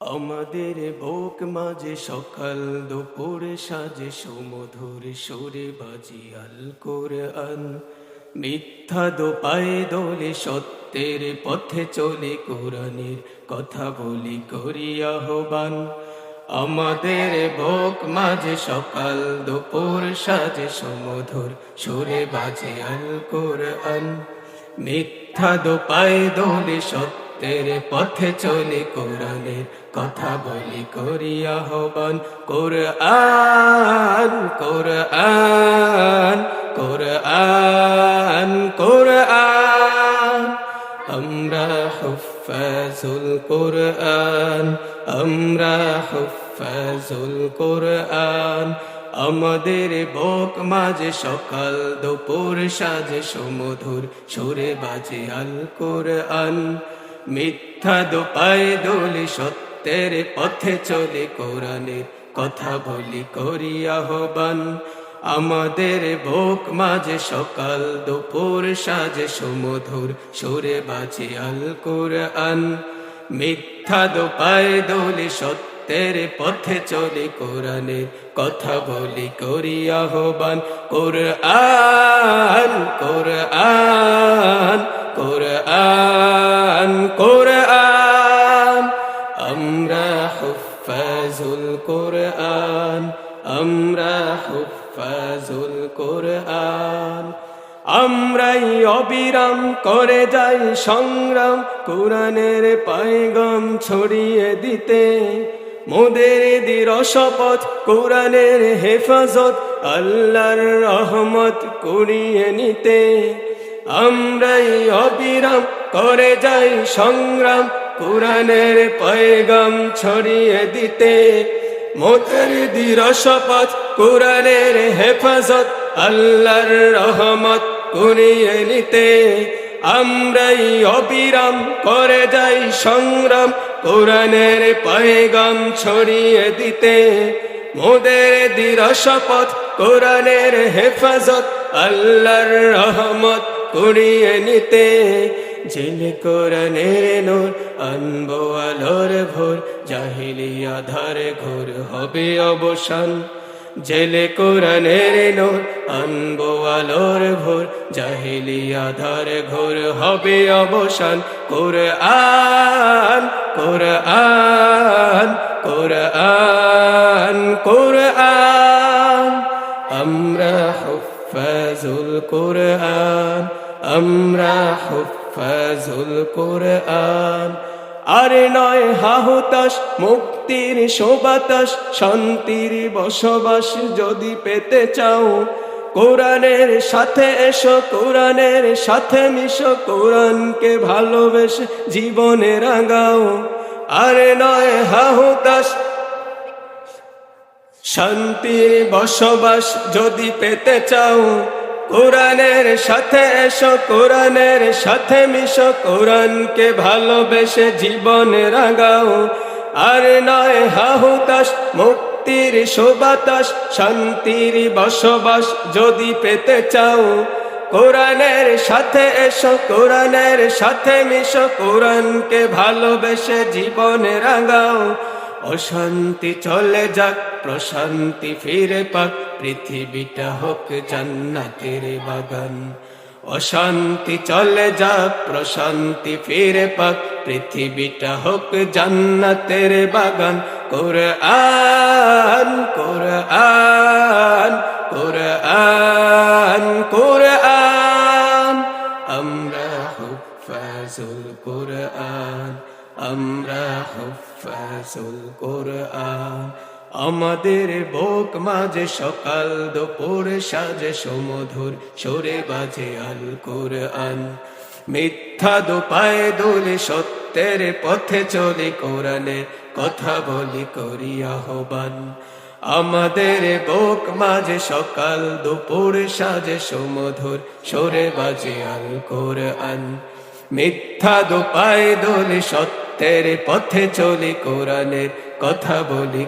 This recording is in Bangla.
আমাদের বুক মাঝে সকাল দুপুর সাজে সুমধুর সুরে বাজি আল কোরআন। মিথ্যা দোপায় দোলে সত্যের পথে চলে কোরআনের কথা বলি করি আহ্বান। আমাদের বুক মাঝে সকাল দুপুর সাজে সুমধুর সুরে বাজে আল কোরআন। মিথ্যা দোপায় দোলে সত্যের পথে চলে কোরআনের কথা বলি করি আহ্বান। কোরআন কোরআন কোরআন কোরআন। আমরা হুফাজুল কোরআন, আমরা হুফাজুল কোরআন। আমাদের বক মাঝে সকাল, দুপুর সাজে সমধুর সুরে বাজে আল কোরআন। মিথ্যা দোপায় দোলে সত্যের পথে চলে, কোরআনের কথা বলি, করি আহ্বান। আমাদের বুক মাঝে সকাল, দুপুর সাজে সুমধুর সুরে বাজে আল কোরআন। মিথ্যা দোপায় দোলে সত্যের পথে চলে, কোরআনের কথা বলি, করি আহ্বান। কোরআন কোরআন। কোরআন কোরআন আমরা হুফাজুল কোরআন আমরা হুফাজুল কোরআন আমরাই অবিরাম করে যাই সংগ্রাম, কোরআনের পায়গম ছড়িয়ে দিতে। মোদের দির শপথ, কোরআনের হেফাজত, আল্লাহর রহমত করিয়ে নিতে। আমরাই অবিরাম, করে যাই সংগ্রাম। কোরআনের পয়গাম ছড়িয়ে দিতে মোদের দির শপথ কোরআনের হেফাজত, আল্লাহর রহমত করিয়ে নিতে। আমরাই অবিরাম, করে যাই সংগ্রাম। কোরআনের পয়গাম ছড়িয়ে দিতে মোদের দির শপথ কোরআনের হেফাজত, আল্লাহর রহমত করিয়ে নিতে। জেলে কোরআনের নূর আনব আলোর ভোর জাহিলিয়া ধারে ঘোর হবে অবসান। জেলে কোরআনের নূর আনব আলোর ভোর জাহিলিয়া ধারে ঘোর হবে অবসান। কোরআন কোরআন কোরআন কোরআন। আমরা হুফাজুল কোরআন, আমরা হুফাজুল কোরআন। আরে নয় হাহুতাস মুক্তির শোবাতাস শান্তির বসবাস যদি পেতে চাও, কোরআনের সাথে এসো, কোরআনের সাথে মিশো, কোরআনকে ভালোবেসে জীবনে রাগাও আরে নয় হাহুতাস শান্তির বসবাস যদি পেতে চাও, কোরআনের সাথে এসো, কোরআনের সাথে মিশো, কোরআনকে ভালোবেসে জীবনে রাগাও আর নয় হাহুতাস মুক্তির শোবাতাস শান্তির বসবাস যদি পেতে চাও, কোরআনের সাথে এসো, কোরআনের সাথে মিশো, কোরআনকে ভালোবেসে জীবনে রাগাও অশান্তি চলে যাক, প্রশান্তি ফিরে পাক। পৃথিবীটা হোক জান্নাতের বাগান। অশান্তি চলে যাক, প্রশান্তি ফিরে পাক। পৃথিবীটা হোক জান্নাতের বাগান। কোরআন কোরআন কোরআন কোরআন। আমরা হুফাজুল কোরআন। আমরা হুফাজুল কোরআন। আমাদের বোক মাঝে সকাল দুপুর সাজে সমধুর, সরে বাজে আল কোরআন। মিথ্যা দোপায় দোলে সত্যের পথে চলে কোরআনে, কথা বলি করি আহ্বান। আমাদের বোক মাঝে সকাল দুপুর সাজে সমধুর, সরে বাজে আল কোরআন। মিথ্যা দোপায় দোলে সত্যের পথে চলি কোরআনের কথা বলি